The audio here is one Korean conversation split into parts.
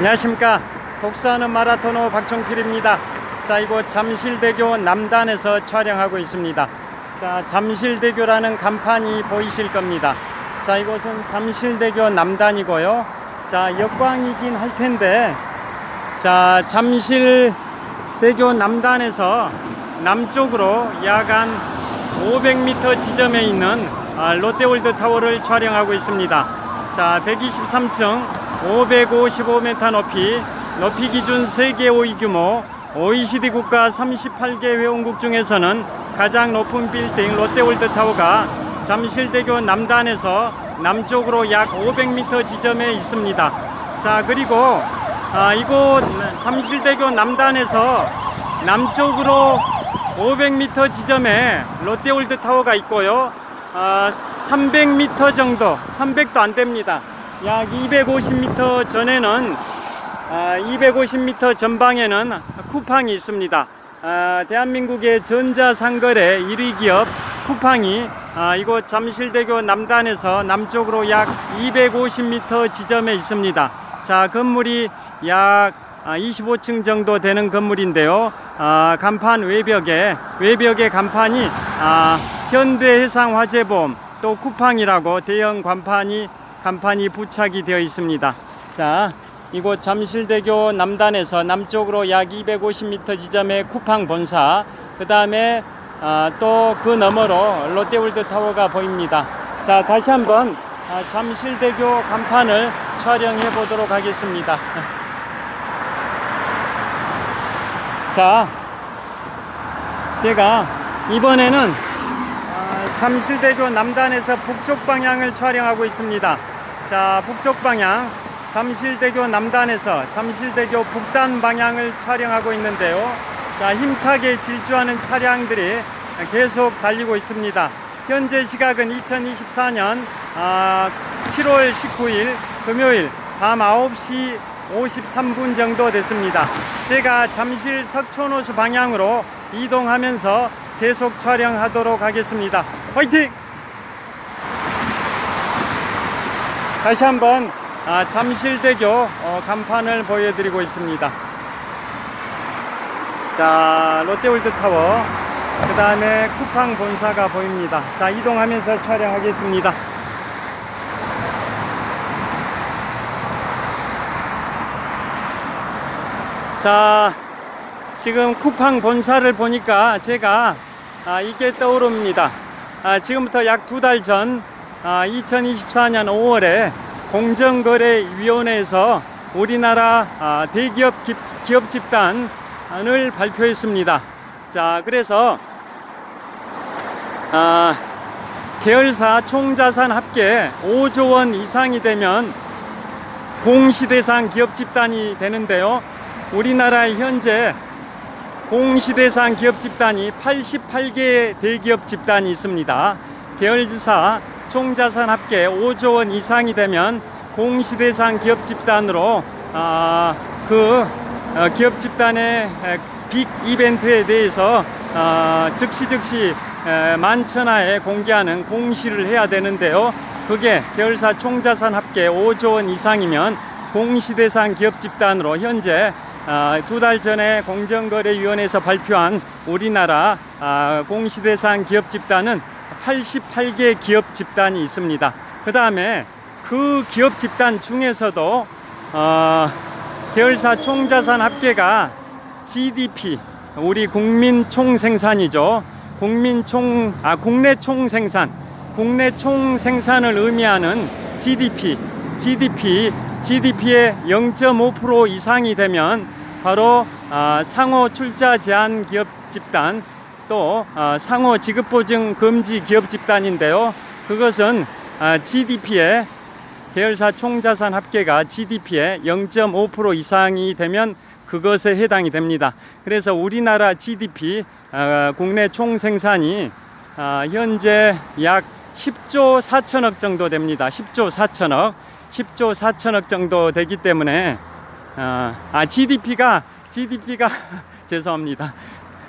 안녕하십니까. 독서하는 마라토너 박종필입니다. 자 이곳 잠실대교 남단에서 촬영하고 있습니다. 자 잠실대교라는 간판이 보이실 겁니다. 자 이곳은 잠실대교 남단이고요. 자 역광이긴 할 텐데 자 잠실대교 남단에서 남쪽으로 약 한 500m 지점에 있는 아, 롯데월드 타워를 촬영하고 있습니다. 자 123층 555m 높이 높이 기준 세계 5위 규모 OECD 국가 38개 회원국 중에서는 가장 높은 빌딩 롯데월드 타워가 잠실대교 남단에서 남쪽으로 약 500m 지점에 있습니다. 자 그리고 아, 이곳 잠실대교 남단에서 남쪽으로 500m 지점에 롯데월드 타워가 있고요. 아, 300m 정도, 300도 안 됩니다. 약 250m 전에는 아, 250m 전방에는 쿠팡이 있습니다. 아, 대한민국의 전자상거래 1위 기업 쿠팡이 아, 이곳 잠실대교 남단에서 남쪽으로 약 250m 지점에 있습니다. 자, 건물이 약 아, 25층 정도 되는 건물인데요. 아, 간판 외벽에 외벽의 간판이 아, 현대해상화재보험 또 쿠팡이라고 대형 간판이 간판이 부착이 되어 있습니다. 자, 이곳 잠실대교 남단에서 남쪽으로 약 250m 지점의 쿠팡 본사, 그 다음에 아, 또 그 너머로 롯데월드 타워가 보입니다. 자, 다시 한번 아, 잠실대교 간판을 촬영해 보도록 하겠습니다. 자, 제가 이번에는 아, 잠실대교 남단에서 북쪽 방향을 촬영하고 있습니다. 자, 북쪽 방향 잠실대교 남단에서 잠실대교 북단 방향을 촬영하고 있는데요. 자, 힘차게 질주하는 차량들이 계속 달리고 있습니다. 현재 시각은 2024년 아, 7월 19일 금요일 밤 9시 53분 정도 됐습니다. 제가 잠실 석촌호수 방향으로 이동하면서 계속 촬영하도록 하겠습니다. 화이팅! 다시 한번 아, 잠실대교 어, 간판을 보여드리고 있습니다. 자, 롯데월드 타워, 그 다음에 쿠팡 본사가 보입니다. 자, 이동하면서 촬영하겠습니다. 자, 지금 쿠팡 본사를 보니까 제가 아, 이게 떠오릅니다. 아, 지금부터 약 두 달 전, 아, 2024년 5월에 공정거래위원회에서 우리나라 아, 대기업 기, 기업 집단을 발표했습니다. 자, 그래서 아, 계열사 총자산 합계 5조 원 이상이 되면 공시대상 기업 집단이 되는데요. 우리나라에 현재 공시대상 기업 집단이 88개의 대기업 집단이 있습니다. 계열사 총자산 합계 5조 원 이상이 되면 공시대상 기업 집단으로 아, 그 어, 기업 집단의 에, 빅 이벤트에 대해서 아, 즉시 즉시 에, 만천하에 공개하는 공시를 해야 되는데요. 그게 계열사 총자산 합계 5조 원 이상이면 공시대상 기업 집단으로 현재 아, 두달 전에 공정거래위원회에서 발표한 우리나라 아, 공시대상 기업 집단은 88개 기업 집단이 있습니다. 그 다음에 그 기업 집단 중에서도 어, 계열사 총자산 합계가 GDP 우리 국민 총생산이죠. 국민 총 아 국내 총생산 국내 총생산을 의미하는 GDP GDP GDP의 0.5% 이상이 되면 바로 아, 상호 출자 제한 기업 집단 또 아, 상호 지급 보증 금지 기업 집단인데요. 그것은 아, GDP의 계열사 총자산 합계가 GDP의 0.5% 이상이 되면 그것에 해당이 됩니다. 그래서 우리나라 GDP 아, 국내 총생산이 아, 현재 약 10조 4천억 정도 됩니다. 10조 4천억, 10조 4천억 정도 되기 때문에 아, 아 GDP가 GDP가 죄송합니다.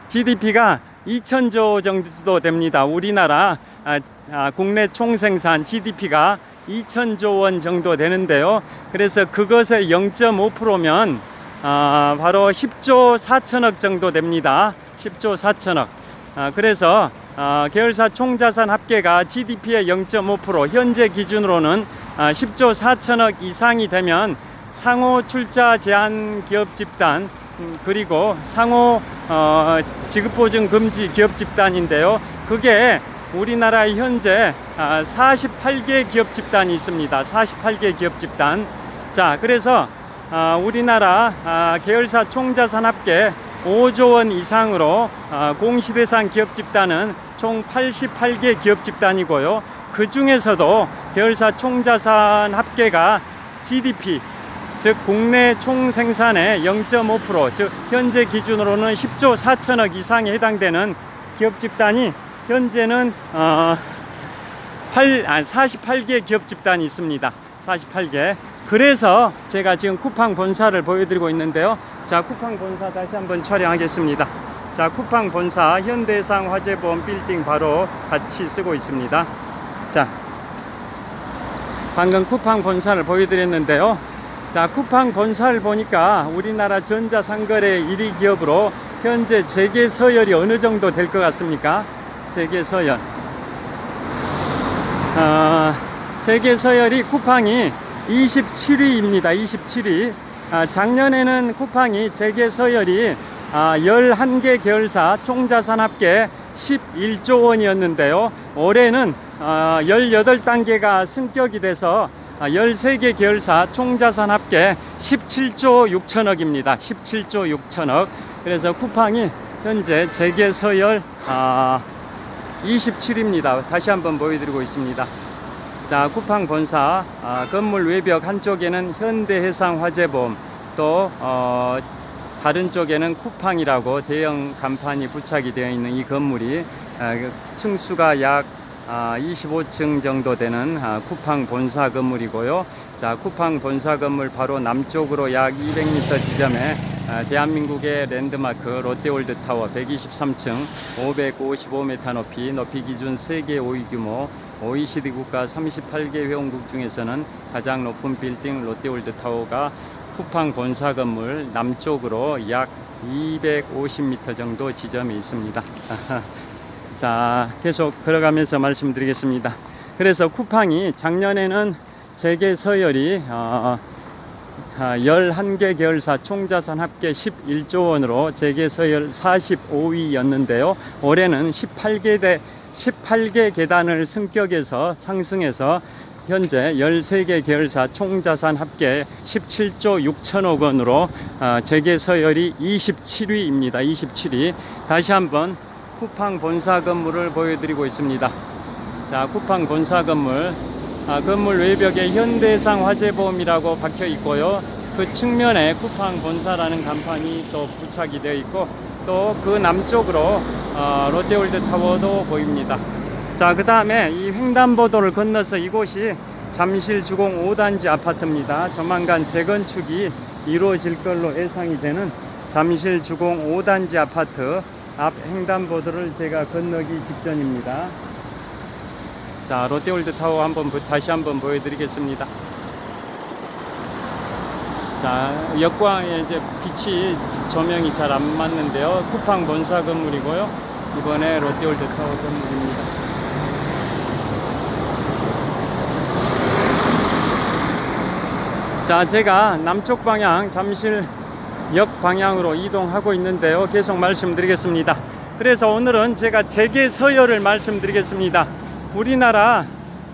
GDP가 2천조 정도 됩니다. 우리나라 아, 아, 국내 총생산 GDP가 2천조 원 정도 되는데요. 그래서 그것의 0.5%면 아, 바로 10조 4천억 정도 됩니다. 10조 4천억. 아, 그래서 아, 계열사 총자산 합계가 GDP의 0.5% 현재 기준으로는 아, 10조 4천억 이상이 되면 상호 출자 제한 기업 집단 음, 그리고 상호 어, 지급 보증 금지 기업 집단인데요. 그게 우리나라에 현재 아, 48개 기업 집단이 있습니다. 48개 기업 집단. 자, 그래서 아, 우리나라 아, 계열사 총자산 합계 5조 원 이상으로 아, 공시대상 기업 집단은 총 88개 기업 집단이고요. 그 중에서도 계열사 총자산 합계가 GDP 즉 국내 총 생산의 0.5%, 즉 현재 기준으로는 10조 4천억 이상에 해당되는 기업 집단이 현재는 어 8, 아, 48개 기업 집단이 있습니다. 48개. 그래서 제가 지금 쿠팡 본사를 보여드리고 있는데요. 자, 쿠팡 본사 다시 한번 촬영하겠습니다. 자, 쿠팡 본사 현대상 화재보험 빌딩 바로 같이 쓰고 있습니다. 자, 방금 쿠팡 본사를 보여드렸는데요. 자, 쿠팡 본사를 보니까 우리나라 전자상거래 1위 기업으로 현재 재계 서열이 어느 정도 될 것 같습니까? 재계 서열. 어, 재계 서열이 쿠팡이 27위입니다. 27위. 아, 작년에는 쿠팡이 재계 서열이 아, 11개 계열사 총자산 합계 11조 원이었는데요. 올해는 아, 18단계가 승격이 돼서 아, 13개 계열사 총자산 합계 17조 6천억입니다. 17조 6천억. 그래서 쿠팡이 현재 재계 서열 아, 27입니다. 다시 한번 보여드리고 있습니다. 자, 쿠팡 본사 아, 건물 외벽 한쪽에는 현대해상 화재보험 또 어, 다른 쪽에는 쿠팡이라고 대형 간판이 부착이 되어 있는 이 건물이 아, 그 층수가 약 아, 25층 정도 되는 아, 쿠팡 본사 건물이고요. 자, 쿠팡 본사 건물 바로 남쪽으로 약 200m 지점에 아, 대한민국의 랜드마크 롯데월드 타워 123층 555m 높이 높이 기준 세계 5위 규모 OECD 국가 38개 회원국 중에서는 가장 높은 빌딩 롯데월드 타워가 쿠팡 본사 건물 남쪽으로 약 250m 정도 지점에 있습니다. 자, 계속 걸어가면서 말씀드리겠습니다. 그래서 쿠팡이 작년에는 재계 서열이 어, 아, 11개 계열사 총자산 합계 11조 원으로 재계 서열 45위였는데요. 올해는 18개 대 18개 계단을 승격해서 상승해서 현재 13개 계열사 총자산 합계 17조 6천억 원으로 어, 재계 서열이 27위입니다. 27위. 다시 한번 쿠팡 본사 건물을 보여드리고 있습니다. 자, 쿠팡 본사 건물. 아, 건물 외벽에 현대상 화재보험이라고 박혀 있고요. 그 측면에 쿠팡 본사라는 간판이 또 부착이 되어 있고 또 그 남쪽으로 어, 롯데월드 타워도 보입니다. 자, 그 다음에 이 횡단보도를 건너서 이곳이 잠실 주공 5단지 아파트입니다. 조만간 재건축이 이루어질 걸로 예상이 되는 잠실 주공 5단지 아파트 앞 횡단보도를 제가 건너기 직전입니다. 자, 롯데월드 타워 한번 보- 다시 한번 보여드리겠습니다. 자, 역광에 이제 빛이 조명이 잘 안 맞는데요. 쿠팡 본사 건물이고요. 이번에 롯데월드 타워 건물입니다. 자, 제가 남쪽 방향 잠실 역 방향으로 이동하고 있는데요. 계속 말씀드리겠습니다. 그래서 오늘은 제가 재계 서열을 말씀드리겠습니다. 우리나라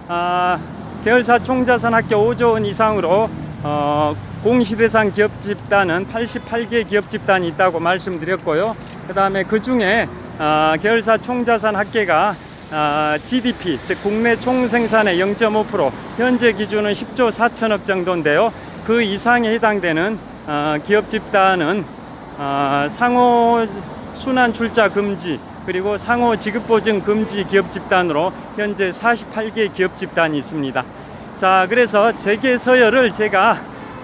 아, 계열사 총자산 합계 5조 원 이상으로 어, 공시대상 기업 집단은 88개 기업 집단이 있다고 말씀드렸고요. 그 다음에 그 중에 아, 계열사 총자산 합계가 아, GDP 즉 국내 총생산의 0.5% 현재 기준은 10조 4천억 정도인데요. 그 이상에 해당되는 아, 기업 집단은 아, 상호 순환 출자 금지 그리고 상호 지급 보증 금지 기업 집단으로 현재 48개 기업 집단이 있습니다. 자, 그래서 재계 서열을 제가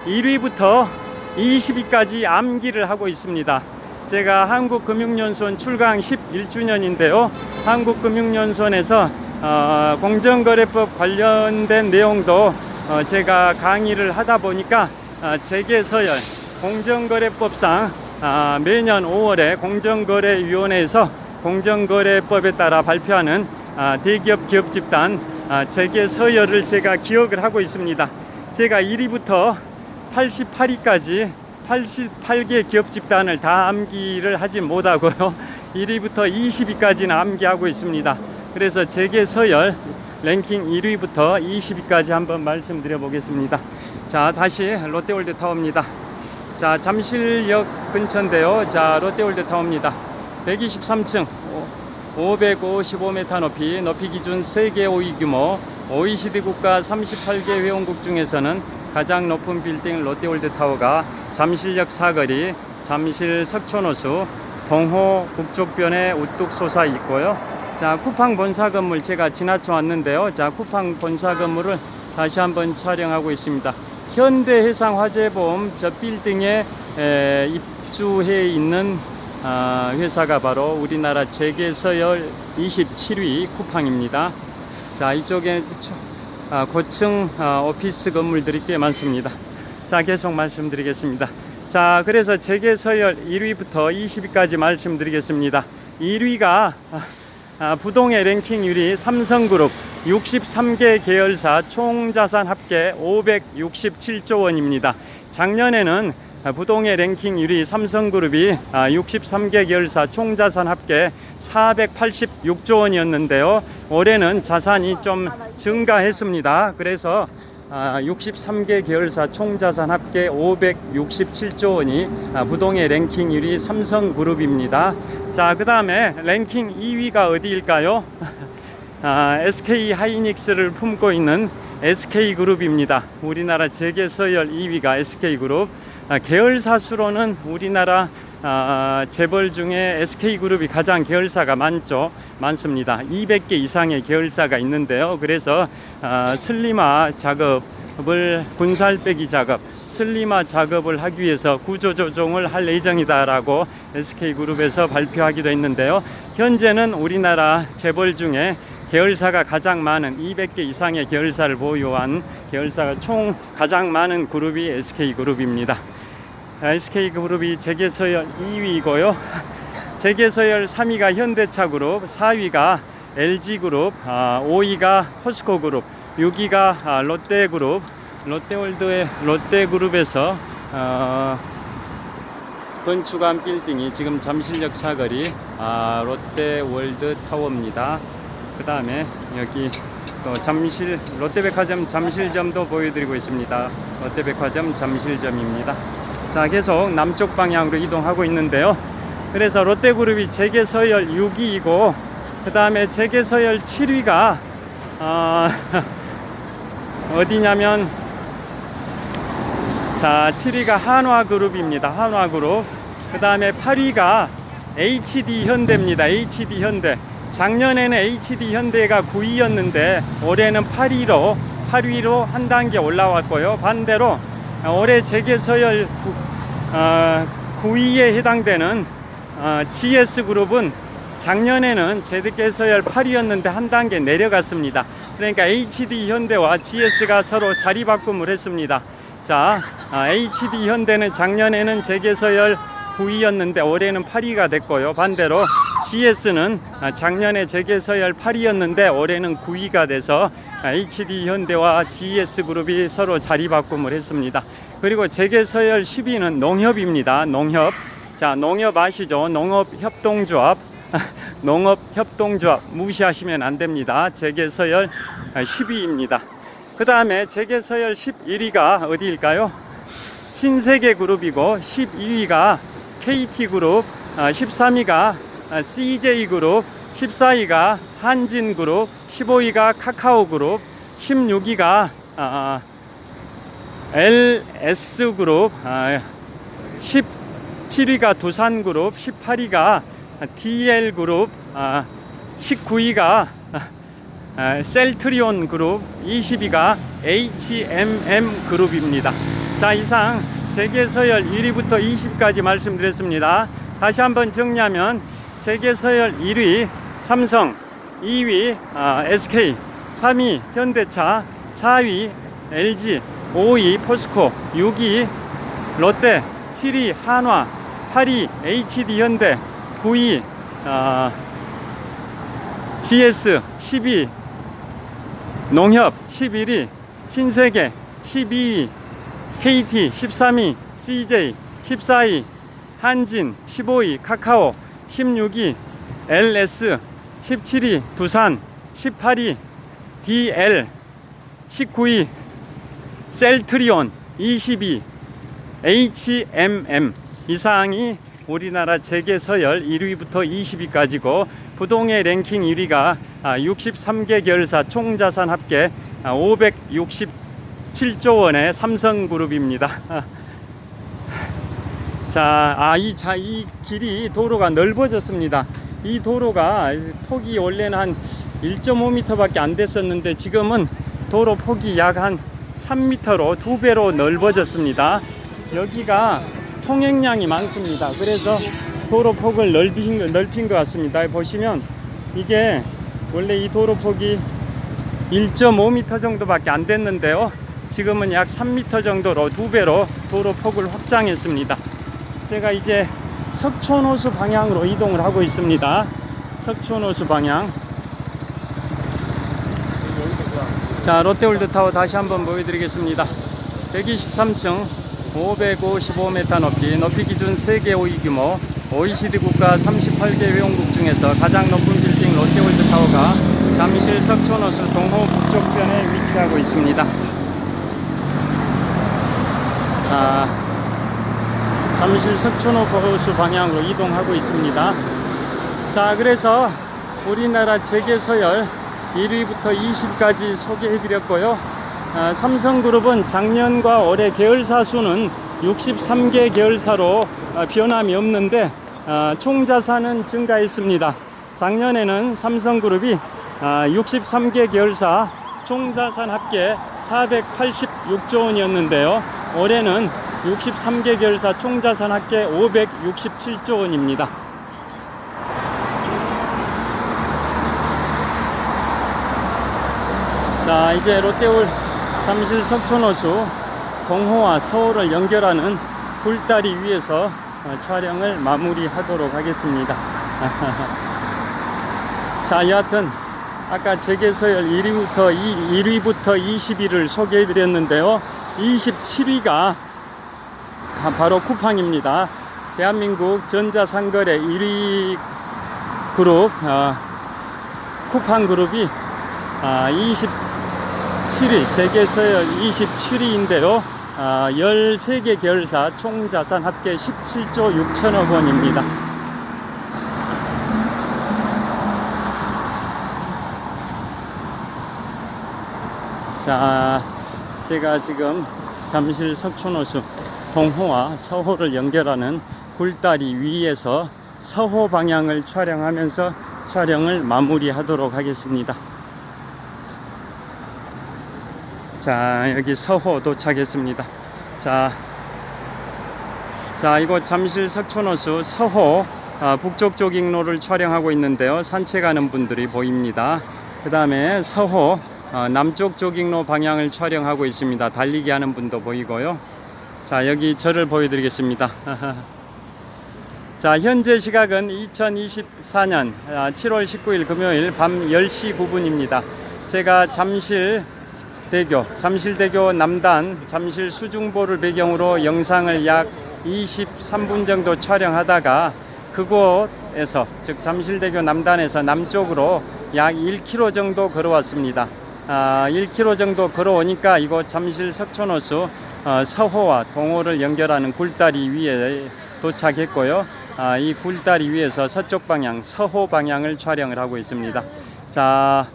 1위부터 20위까지 암기를 하고 있습니다. 제가 한국금융연수원 출강 11주년인데요. 한국금융연수원에서 어, 공정거래법 관련된 내용도 어, 제가 강의를 하다 보니까 어, 재개서열 공정거래법상 아, 매년 5월에 공정거래위원회에서 공정거래법에 따라 발표하는 아, 대기업 기업 집단 아, 재개서열을 제가 기억을 하고 있습니다. 제가 1위부터 88위까지 88개 기업 집단을 다 암기를 하지 못하고요. 1위부터 20위까지는 암기하고 있습니다. 그래서 재계 서열 랭킹 1위부터 20위까지 한번 말씀드려 보겠습니다. 자, 다시 롯데월드 타워입니다. 자, 잠실역 근처인데요. 자, 롯데월드 타워입니다. 123층, 555m 높이, 높이 기준 세계 5위 규모, OECD 국가 38개 회원국 중에서는 가장 높은 빌딩 롯데월드 타워가 잠실역 사거리, 잠실 석촌호수, 동호 북쪽변에 우뚝 솟아 있고요. 자, 쿠팡 본사 건물 제가 지나쳐 왔는데요. 자, 쿠팡 본사 건물을 다시 한번 촬영하고 있습니다. 현대해상 화재보험 저 빌딩에 에, 입주해 있는 아, 회사가 바로 우리나라 재계서열 27위 쿠팡입니다. 자, 이쪽에 아, 고층 아, 오피스 건물들이 꽤 많습니다. 자, 계속 말씀드리겠습니다. 자, 그래서 재계서열 1위부터 20위까지 말씀드리겠습니다. 1위가 아, 부동의 랭킹률이 삼성그룹 63개 계열사 총 자산 합계 567조 원입니다. 작년에는 아, 부동의 랭킹 1위 삼성그룹이 아, 63개 계열사 총 자산 합계 486조 원이었는데요. 올해는 자산이 좀 증가했습니다. 그래서 아, 63개 계열사 총 자산 합계 567조 원이 아, 부동의 랭킹 1위 삼성그룹입니다. 자, 그 다음에 랭킹 2위가 어디일까요? 아, SK 하이닉스를 품고 있는 SK 그룹입니다. 우리나라 재계 서열 2위가 SK 그룹. 아, 계열사 수로는 우리나라 아, 재벌 중에 SK 그룹이 가장 계열사가 많죠. 많습니다. 200개 이상의 계열사가 있는데요. 그래서 아, 슬림화 작업을 분살 빼기 작업, 슬림화 작업을 하기 위해서 구조 조정을 할 예정이다라고 SK 그룹에서 발표하기도 했는데요. 현재는 우리나라 재벌 중에 계열사가 가장 많은 200개 이상의 계열사를 보유한 계열사가 총 가장 많은 그룹이 SK 그룹입니다. SK 그룹이 재계서열 2위이고요. 재계서열 3위가 현대차 그룹, 4위가 LG 그룹, 5위가 호스코 그룹, 6위가 롯데 그룹. 롯데월드의 롯데 그룹에서 어, 건축한 빌딩이 지금 잠실역 사거리 아, 롯데월드 타워입니다. 그 다음에 여기 또 잠실 롯데백화점 잠실점도 보여드리고 있습니다. 롯데백화점 잠실점입니다. 자 계속 남쪽 방향으로 이동하고 있는데요. 그래서 롯데그룹이 재계서열 6위이고 그 다음에 재계서열 7위가 어, 어디냐면 자 7위가 한화그룹입니다. 한화그룹 그 다음에 8위가 HD 현대입니다. HD 현대 작년에는 HD 현대가 9위였는데 올해는 8위로 8위로 한 단계 올라왔고요. 반대로 올해 재계서열 9, 어, 9위에 해당되는 어, GS 그룹은 작년에는 재계서열 8위였는데 한 단계 내려갔습니다. 그러니까 HD 현대와 GS가 서로 자리 바꿈을 했습니다. 자, 아, HD 현대는 작년에는 재계서열 9위였는데 올해는 8위가 됐고요. 반대로 GS는 작년에 재계서열 8위였는데 올해는 9위가 돼서 HD 현대와 GS 그룹이 서로 자리 바꿈을 했습니다. 그리고 재계서열 10위는 농협입니다. 농협. 자, 농협 아시죠? 농업 협동조합. 농업 협동조합 무시하시면 안 됩니다. 재계서열 10위입니다. 그 다음에 재계서열 11위가 어디일까요? 신세계 그룹이고 12위가 KT그룹, 13위가 CJ그룹, 14위가 한진그룹, 15위가 카카오그룹, 16위가 LS그룹, 17위가 두산그룹, 18위가 DL그룹, 19위가 셀트리온 그룹, 20위가 HMM 그룹입니다. 자, 이상 세계 서열 1위부터 20까지 말씀드렸습니다. 다시 한번 정리하면 세계 서열 1위 삼성, 2위 아, SK, 3위 현대차, 4위 LG, 5위 포스코, 6위 롯데, 7위 한화, 8위 HD 현대, 9위 아, GS, 10위 농협, 11위 신세계, 12위 KT, 13위 CJ, 14위 한진, 15위 카카오, 16위 LS, 17위 두산, 18위 DL, 19위 셀트리온, 22 HMM 이상이 우리나라 재계 서열 1위부터 20위까지고 부동의 랭킹 1위가 63개 계열사 총자산 합계 567조 원의 삼성그룹입니다. 자, 아, 이, 자, 이 길이 도로가 넓어졌습니다. 이 도로가 폭이 원래는 한 1.5m밖에 안 됐었는데 지금은 도로 폭이 약 한 3m로 두 배로 넓어졌습니다. 여기가 통행량이 많습니다. 그래서 도로 폭을 넓힌, 넓힌 것 같습니다. 보시면 이게 원래 이 도로 폭이 1.5m 정도밖에 안 됐는데요. 지금은 약 3m 정도로 두 배로 도로 폭을 확장했습니다. 제가 이제 석촌호수 방향으로 이동을 하고 있습니다. 석촌호수 방향. 자, 롯데월드 타워 다시 한번 보여드리겠습니다. 123층, 555m 높이, 높이 기준 세계 5위 규모, OECD 국가 38개 회원국 중에서 가장 높은 빌딩 롯데월드 타워가 잠실 석촌호수 동호 북쪽변에 위치하고 있습니다. 자, 잠실 석촌호수 방향으로 이동하고 있습니다. 자, 그래서 우리나라 재계 서열 1위부터 20까지 소개해 드렸고요. 아, 삼성그룹은 작년과 올해 계열사 수는 63개 계열사로 아, 변함이 없는데 아, 총 자산은 증가했습니다. 작년에는 삼성그룹이 아, 63개 계열사 총 자산 합계 486조 원이었는데요. 올해는 63개 계열사 총 자산 합계 567조 원입니다. 자 이제 롯데월 잠실 석촌호수 동호와 서울을 연결하는 굴다리 위에서 어, 촬영을 마무리하도록 하겠습니다. 자 여하튼 아까 재계서열 1위부터 2, 1위부터 20위를 소개해 드렸는데요. 27위가 바로 쿠팡입니다. 대한민국 전자상거래 1위 그룹 어, 쿠팡 그룹이 아, 27위, 재계서열 27위인데요. 아, 13개 계열사 총 자산 합계 17조 6천억 원입니다. 자, 제가 지금 잠실 석촌호수 동호와 서호를 연결하는 굴다리 위에서 서호 방향을 촬영하면서 촬영을 마무리하도록 하겠습니다. 자, 여기 서호 도착했습니다. 자, 자, 이곳 잠실 석촌호수 서호 아, 북쪽 조깅로를 촬영하고 있는데요. 산책하는 분들이 보입니다. 그 다음에 서호 어, 남쪽 조깅로 방향을 촬영하고 있습니다. 달리기 하는 분도 보이고요. 자, 여기 저를 보여드리겠습니다. 자, 현재 시각은 2024년 7월 19일 금요일 밤 10시 9분입니다. 제가 잠실 대교, 잠실대교 남단, 잠실 수중보를 배경으로 영상을 약 23분 정도 촬영하다가 그곳에서 즉 잠실대교 남단에서 남쪽으로 약 1km 정도 걸어왔습니다. 아, 1km 정도 걸어오니까 이곳 잠실 석촌호수 어, 서호와 동호를 연결하는 굴다리 위에 도착했고요. 아, 이 굴다리 위에서 서쪽 방향 서호 방향을 촬영을 하고 있습니다. 자,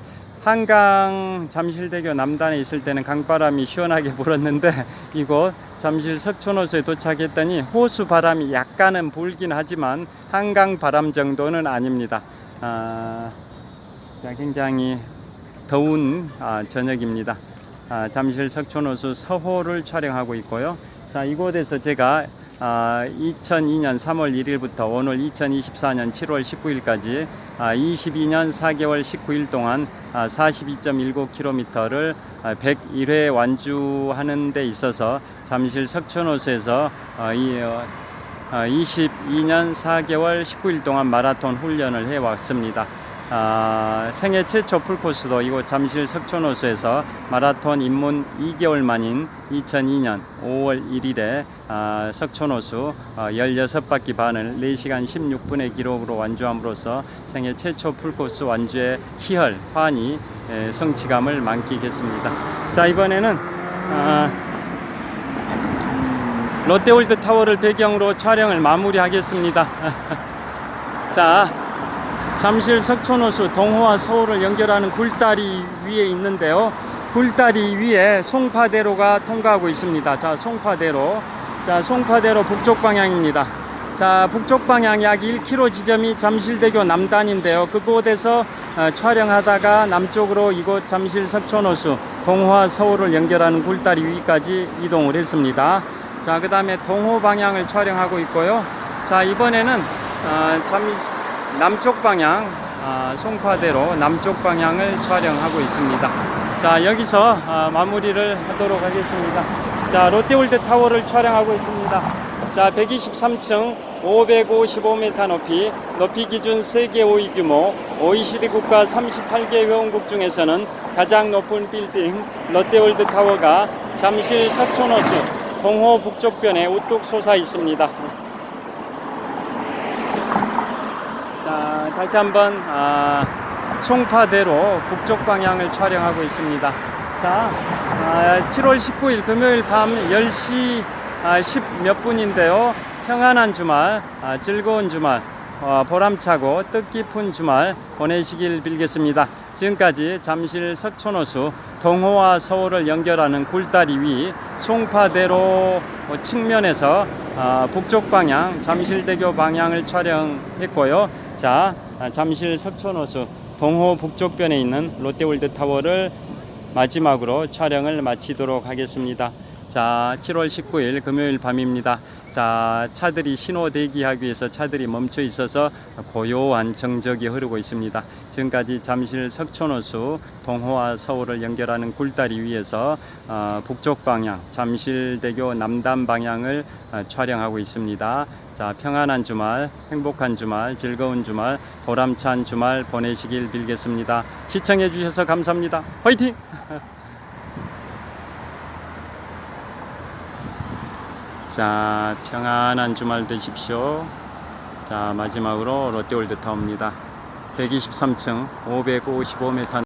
한강 잠실대교 남단에 있을 때는 강바람이 시원하게 불었는데 이곳 잠실 석촌호수에 도착했더니 호수 바람이 약간은 불긴 하지만 한강 바람 정도는 아닙니다. 아, 자, 굉장히 더운 아, 저녁입니다. 아, 잠실 석촌호수 서호를 촬영하고 있고요. 자, 이곳에서 제가 아, 2002년 3월 1일부터 오늘 2024년 7월 19일까지 아, 22년 4개월 19일 동안 아, 42.19km를 아, 101회 완주하는 데 있어서 잠실 석촌호수에서 어, 이 어, 어, 22년 4개월 19일 동안 마라톤 훈련을 해왔습니다. 아, 생애 최초 풀코스도 이곳 잠실 석촌호수에서 마라톤 입문 2개월 만인 2002년 5월 1일에 아, 석촌호수 어, 16바퀴 반을 4시간 16분의 기록으로 완주함으로써 생애 최초 풀코스 완주의 희열, 환희, 에, 성취감을 만끽했습니다. 자 이번에는 아, 롯데월드 타워를 배경으로 촬영을 마무리하겠습니다. 자, 잠실 석촌호수 동호와 서울을 연결하는 굴다리 위에 있는데요. 굴다리 위에 송파대로가 통과하고 있습니다. 자, 송파대로. 자, 송파대로 북쪽 방향입니다. 자, 북쪽 방향 약 1km 지점이 잠실대교 남단인데요. 그곳에서 어, 촬영하다가 남쪽으로 이곳 잠실 석촌호수 동호와 서울을 연결하는 굴다리 위까지 이동을 했습니다. 자, 그 다음에 동호 방향을 촬영하고 있고요. 자, 이번에는 어, 잠 남쪽 방향, 아, 송파대로 남쪽 방향을 촬영하고 있습니다. 자, 여기서 아, 마무리를 하도록 하겠습니다. 자, 롯데월드 타워를 촬영하고 있습니다. 자, 123층 555m 높이, 높이 기준 세계 5위 규모, OECD 국가 38개 회원국 중에서는 가장 높은 빌딩 롯데월드 타워가 잠실 석촌호수 동호 북쪽변에 우뚝 솟아 있습니다. 자, 다시 한번 아, 송파대로 북쪽 방향을 촬영하고 있습니다. 자, 아, 7월 19일 금요일 밤 10시 아, 10몇 분인데요. 평안한 주말, 아, 즐거운 주말, 어, 보람차고 뜻깊은 주말 보내시길 빌겠습니다. 지금까지 잠실 석촌호수 동호와 서울을 연결하는 굴다리 위 송파대로 측면에서 아, 북쪽 방향 잠실대교 방향을 촬영했고요. 자, 아, 잠실 석촌호수 동호 북쪽변에 있는 롯데월드 타워를 마지막으로 촬영을 마치도록 하겠습니다. 자, 7월 19일 금요일 밤입니다. 자, 차들이 신호 대기하기 위해서 차들이 멈춰 있어서 고요한 정적이 흐르고 있습니다. 지금까지 잠실 석촌호수 동호와 서울을 연결하는 굴다리 위에서 어, 북쪽 방향 잠실대교 남단 방향을 어, 촬영하고 있습니다. 자, 평안한 주말, 행복한 주말, 즐거운 주말, 보람찬 주말 보내시길 빌겠습니다. 시청해 주셔서 감사합니다. 화이팅! 자, 평안한 주말 되십시오. 자, 마지막으로 롯데월드 타워입니다. 123층 555m